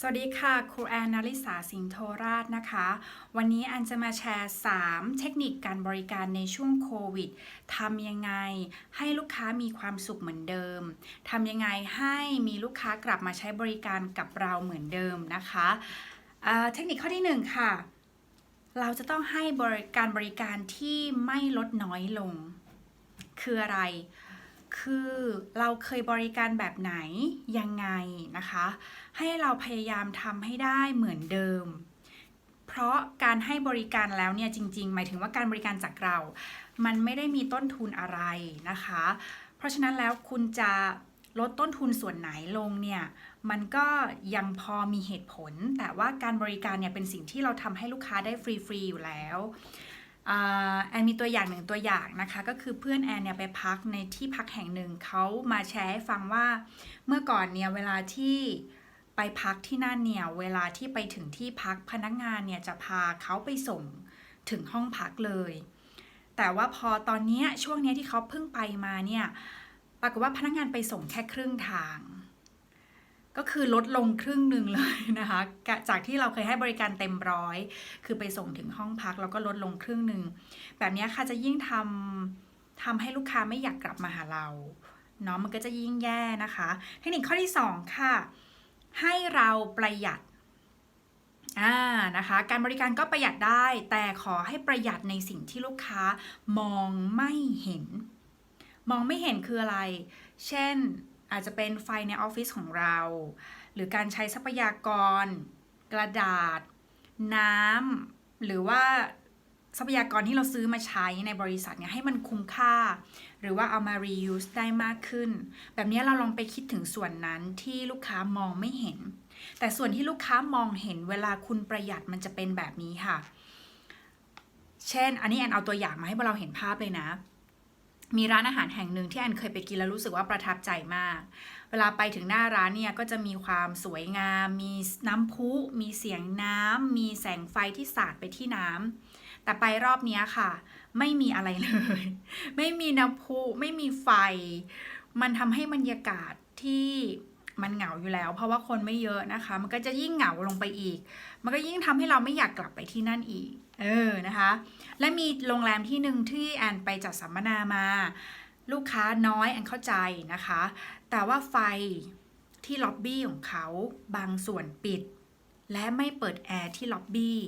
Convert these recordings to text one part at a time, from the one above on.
สวัสดีค่ะครูแอนนาริสาสิงโทราชนะคะ วันนี้แอนจะมาแชร์ 3 เทคนิคการบริการในช่วงโควิดทำยังไงให้ลูกค้ามีความสุขเหมือนเดิมทำยังไงให้มีลูกค้ากลับมาใช้บริการกับเราเหมือนเดิมนะคะอ่าเทคนิคข้อที่ 1 ค่ะ เราจะต้องให้บริการบริการที่ไม่ลดน้อยลง คืออะไร คือเราเคยบริการแบบไหนยังไงนะคะ ให้เราพยายามทำให้ได้เหมือนเดิม เพราะการให้บริการแล้วเนี่ยจริง ๆ หมายถึงว่าการบริการจากเรา มันไม่ได้มีต้นทุนอะไรนะคะ เพราะฉะนั้นแล้วคุณจะลดต้นทุนส่วนไหนลงเนี่ยมันก็ยังพอมีเหตุผล แต่ว่าการบริการเนี่ยเป็นสิ่งที่เราทำให้ลูกค้าได้ฟรีๆอยู่แล้ว แอนมีตัวอย่างหนึ่งตัวอย่างนะคะก็คือเพื่อนแอนเนี่ยไปพักในที่พักแห่งหนึ่งเขามาแชร์ให้ฟังว่าเมื่อก่อนเนี่ยเวลาที่ไปพักที่นั่นเนี่ยเวลาที่ไปถึงที่พักพนักงานเนี่ยจะพาเขาไปส่งถึงห้องพักเลย แต่ว่าพอตอนนี้ช่วงนี้ที่เขาเพิ่งไปมาเนี่ยปรากฏว่าพนักงานไปส่งแค่ครึ่งทาง ก็คือลดลงครึ่งหนึ่งเลยนะคะ จากที่เราเคยให้บริการเต็มร้อย คือไปส่งถึงห้องพักแล้วก็ลดลงครึ่งหนึ่ง แบบนี้ค่ะจะยิ่งทำทำให้ลูกค้าไม่อยากกลับมาหาเราเนาะมันก็จะยิ่งแย่นะคะ เทคนิคข้อที่ 2 ค่ะ ให้เราประหยัดอ่านะคะ การบริการก็ประหยัดได้ แต่ขอให้ประหยัดในสิ่งที่ลูกค้ามองไม่เห็น มองไม่เห็นคืออะไร เช่น อาจจะเป็นไฟในออฟฟิศของเรา หรือการใช้ทรัพยากร กระดาษ น้ำหรือว่าทรัพยากรที่เราซื้อมาใช้ในบริษัทเนี่ยให้มันคุ้มค่า หรือว่าเอามา reuse ได้มากขึ้น แบบนี้เราลองไปคิดถึงส่วนนั้นที่ลูกค้ามองไม่เห็น แต่ส่วนที่ลูกค้ามองเห็นเวลาคุณประหยัดมันจะเป็นแบบนี้ค่ะ เช่น อันนี้แอนเอาตัวอย่างมาให้พวกเราเห็นภาพเลยนะ มีร้านอาหารแห่งหนึ่งที่แอนเคยไปกินแล้วรู้สึกว่าประทับใจมาก เวลาไปถึงหน้าร้านเนี่ยก็จะมีความสวยงาม มีน้ำพุ มีเสียงน้ำ มีแสงไฟที่สาดไปที่น้ำ แต่ไปรอบนี้ค่ะ ไม่มีอะไรเลย ไม่มีน้ำพุ ไม่มีไฟ มันทำให้บรรยากาศที่ มันเหงาอยู่แล้ว เพราะว่าคนไม่เยอะนะคะ มันก็จะยิ่งเหงาลงไปอีก มันก็ยิ่งทำให้เราไม่อยากกลับไปที่นั่นอีก เออนะคะ และมีโรงแรมที่หนึ่งที่แอนไปจัดสัมมนามา ลูกค้าน้อยแอนเข้าใจนะคะ แต่ว่าไฟที่ล็อบบี้ของเขาบางส่วนปิด และไม่เปิดแอร์ที่ล็อบบี้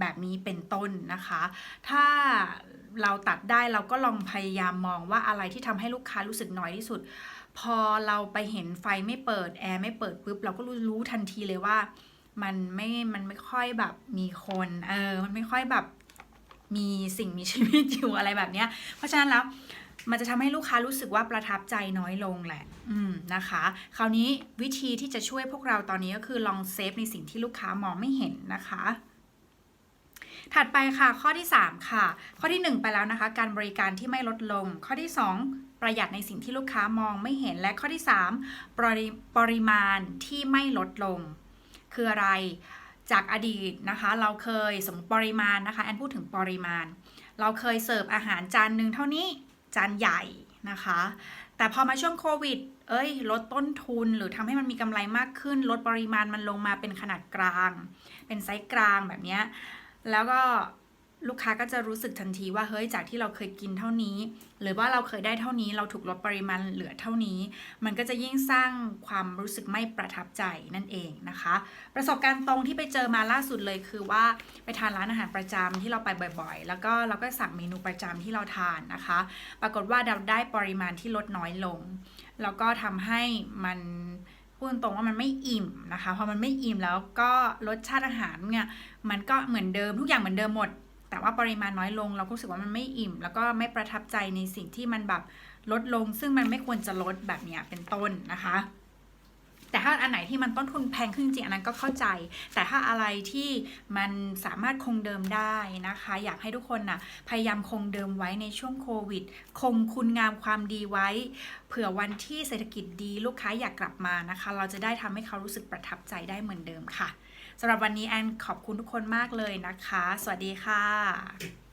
แบบนี้เป็นต้นนะคะ ถ้าเราตัดได้เราก็ลองพยายามมองว่าอะไรที่ทำให้ลูกค้ารู้สึกน้อยที่สุด พอเราไปเห็นไฟไม่เปิดแอร์ไม่เปิดปุ๊บเราก็รู้รู้ทันทีเลยว่า มันไม่ มันไม่ค่อยแบบมีคนเออ มันไม่ค่อยแบบมีสิ่งมีชีวิตอยู่อะไรแบบเนี้ย เพราะฉะนั้นแล้วมันจะทำให้ลูกค้ารู้สึกว่าประทับใจน้อยลงแหละ อืมนะคะ คราวนี้วิธีที่จะช่วยพวกเราตอนนี้ก็คือลองเซฟในสิ่งที่ลูกค้ามองไม่เห็นนะคะ ถัดไปค่ะข้อที่ 3 ค่ะ ข้อที่ 1 ไปแล้วนะคะ การบริการที่ไม่ลดลง ข้อที่ 2 ประหยัดในสิ่งที่ลูกค้ามองไม่เห็นและข้อที่ 3 ปริปริมาณที่ไม่ลดลง คืออะไรจากอดีตนะคะ เราเคยสมมติปริมาณนะคะแอนพูดถึงปริมาณ เราเคยเสิร์ฟอาหารจานหนึ่งเท่านี้จานใหญ่นะคะ แต่พอมาช่วงโควิด เอ้ย ลดต้นทุนหรือทำให้มันมีกำไรมากขึ้น ลดปริมาณมันลงมาเป็นขนาดกลาง เป็นไซส์กลางแบบนี้แล้วก็ ลูกค้าก็จะรู้สึกทันทีว่าเฮ้ยจากที่เราเคยกินเท่านี้ หรือว่าเราเคยได้เท่านี้เราถูกลดปริมาณเหลือเท่านี้ มันก็จะยิ่งสร้างความรู้สึกไม่ประทับใจนั่นเองนะคะ ประสบการณ์ตรงที่ไปเจอมาล่าสุดเลยคือว่าไปทานร้านอาหารประจำที่เราไปบ่อยๆ แล้วก็เราก็สั่งเมนูประจำที่เราทานนะคะ ปรากฏว่าเราได้ปริมาณที่ลดน้อยลง แล้วก็ทำให้มันพูดตรงว่ามันไม่อิ่มนะคะพอมันไม่อิ่มแล้วก็รสชาติอาหารเนี่ยมันก็เหมือนเดิมทุกอย่างเหมือนเดิมหมด แต่ว่าปริมาณน้อยลงเราก็รู้สึกว่ามันไม่อิ่ม แล้วก็ไม่ประทับใจในสิ่งที่มันแบบลดลง ซึ่งมันไม่ควรจะลดแบบเนี้ยเป็นต้นนะคะ แต่ถ้าอันไหนที่มันต้นทุนแพงขึ้นจริงอันนั้นก็เข้าใจ แต่ถ้าอะไรที่มันสามารถคงเดิมได้นะคะ อยากให้ทุกคนนะ่ะพยายามคงเดิมไว้ในช่วงโควิด คงคุณงามความดีไว้ เผื่อวันที่เศรษฐกิจดีลูกค้าอยากกลับมานะคะ เราจะได้ทำให้เขารู้สึกประทับใจได้เหมือนเดิมค่ะสำหรับวันนี้แอนขอบคุณทุกคนมากเลยนะคะ สวัสดีค่ะ